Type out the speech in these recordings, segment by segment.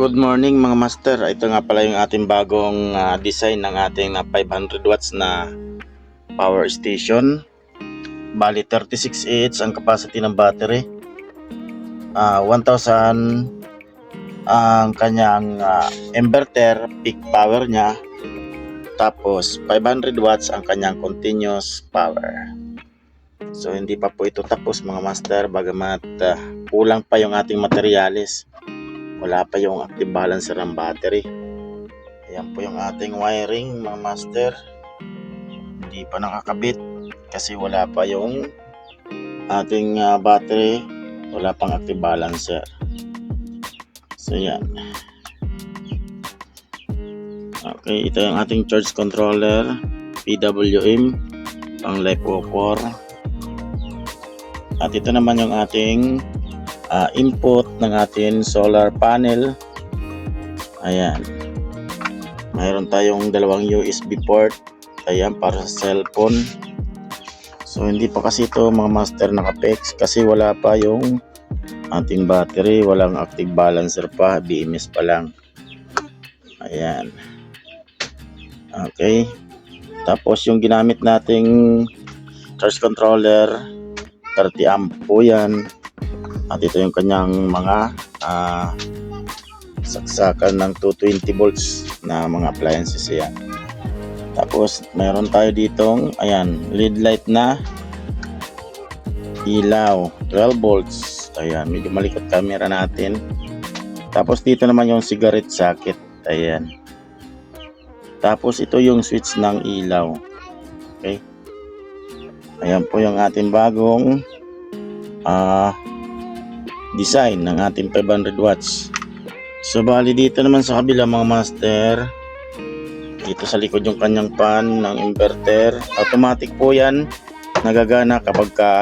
Good morning mga master. Ito nga pala yung ating bagong ah, design ng ating ah, 500 watts na power station. Bali 36 AH ang capacity ng battery. Ah, 1000 ang kanyang ah, inverter peak power niya. Tapos 500 watts ang kanyang continuous power. So hindi pa po ito tapos mga master bagamat ah, kulang pa yung ating materialis wala pa yung active balancer ng battery. Ayan po yung ating wiring mga master. Hindi pa nakakabit kasi wala pa yung ating ah, battery. Wala pang active balancer so yan. Okay ito yung ating charge controller PWM pang LiPo 4 at ito naman yung ating ah, input ng ating solar panel. Ayan. Mayroon tayong dalawang USB port. Ayan, para sa cellphone. So, hindi pa kasi ito mga master nakapex kasi wala pa yung ating battery. Walang active balancer pa. BMS pa lang. Ayan. Okay. Tapos yung ginamit nating charge controller 30 amp po yan at ito yung kanyang mga ah, saksakan ng 220 volts na mga appliances yan. Tapos mayroon tayo ditong ayan, lead light na ilaw 12 volts. Ayan, medyo malikot camera natin. Tapos dito naman yung cigarette socket. Ayan. Tapos ito yung switch ng ilaw. Okay. Ayan po yung ating bagong ah design ng ating 500 watts. So bali dito naman sa kabila mga master, dito sa likod yung kanyang pan ng inverter. Automatic po yan nagagana kapag ka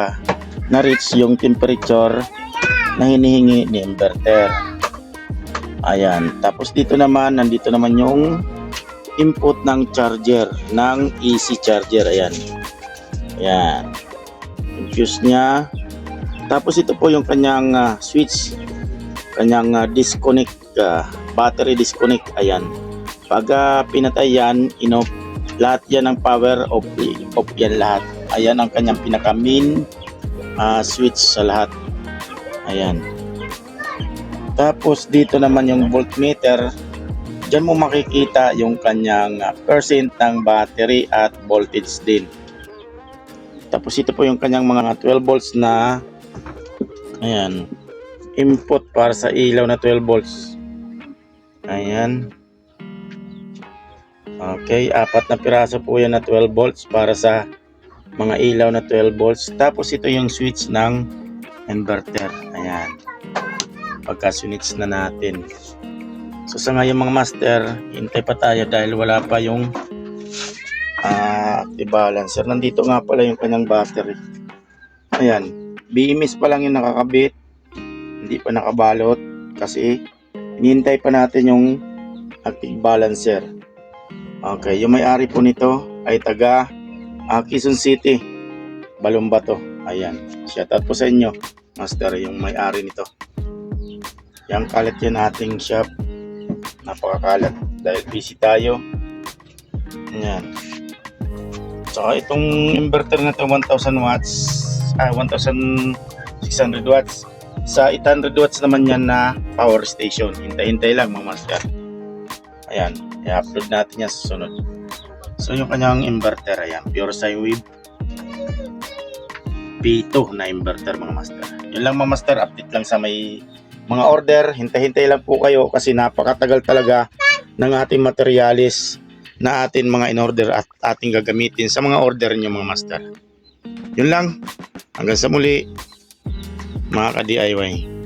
na-reach yung temperature na hinihingi ni inverter. Ayan. Tapos dito naman, nandito naman yung input ng charger, ng AC charger. Ayan. Ayan. Fuse niya, tapos ito po yung kanyang ah, switch, kanyang ah, disconnect, ah, battery disconnect. Ayan. Pag ah, pinatay yan, inoff, lahat yan ng power off, off yan lahat. Ayan ang kanyang pinaka main ah, switch sa lahat. Ayan. Tapos dito naman yung voltmeter. Diyan mo makikita yung kanyang percent ng battery at voltage din. Tapos ito po yung kanyang mga 12 volts na Ayan. Input para sa ilaw na 12 volts. Ayan. Okay, apat na piraso po yan na 12 volts para sa mga ilaw na 12 volts. Tapos ito yung switch ng inverter. Ayan. Pagka switch na natin. So sa ngayon mga master, hintay pa tayo dahil wala pa yung ah active balancer. Nandito nga pala yung kanyang battery. Ayan. BMS pa lang yung nakakabit. Hindi pa nakabalot kasi hinihintay pa natin yung active balancer. Okay, yung may-ari po nito ay taga ah, Quezon City, Balumbato. Ayan, shout out po sa inyo, master, yung may-ari nito. Yang kalat yan ating shop. Napakakalat dahil busy tayo. Ayan. Saka itong inverter na to 1000 watts ah, 1600 watts. Sa 800 watts naman yan na power station. Hintay-hintay lang mga master. Ayan, i-upload natin yan sa sunod. So yung kanyang inverter, ayan, pure sine wave P2 na inverter mga master. Yun lang mga master, update lang sa may mga order. Hintay-hintay lang po kayo kasi napakatagal talaga ng ating materialis na atin mga in-order at ating gagamitin sa mga order nyo mga master. Yun lang. Hanggang sa muli, mga ka-DIY.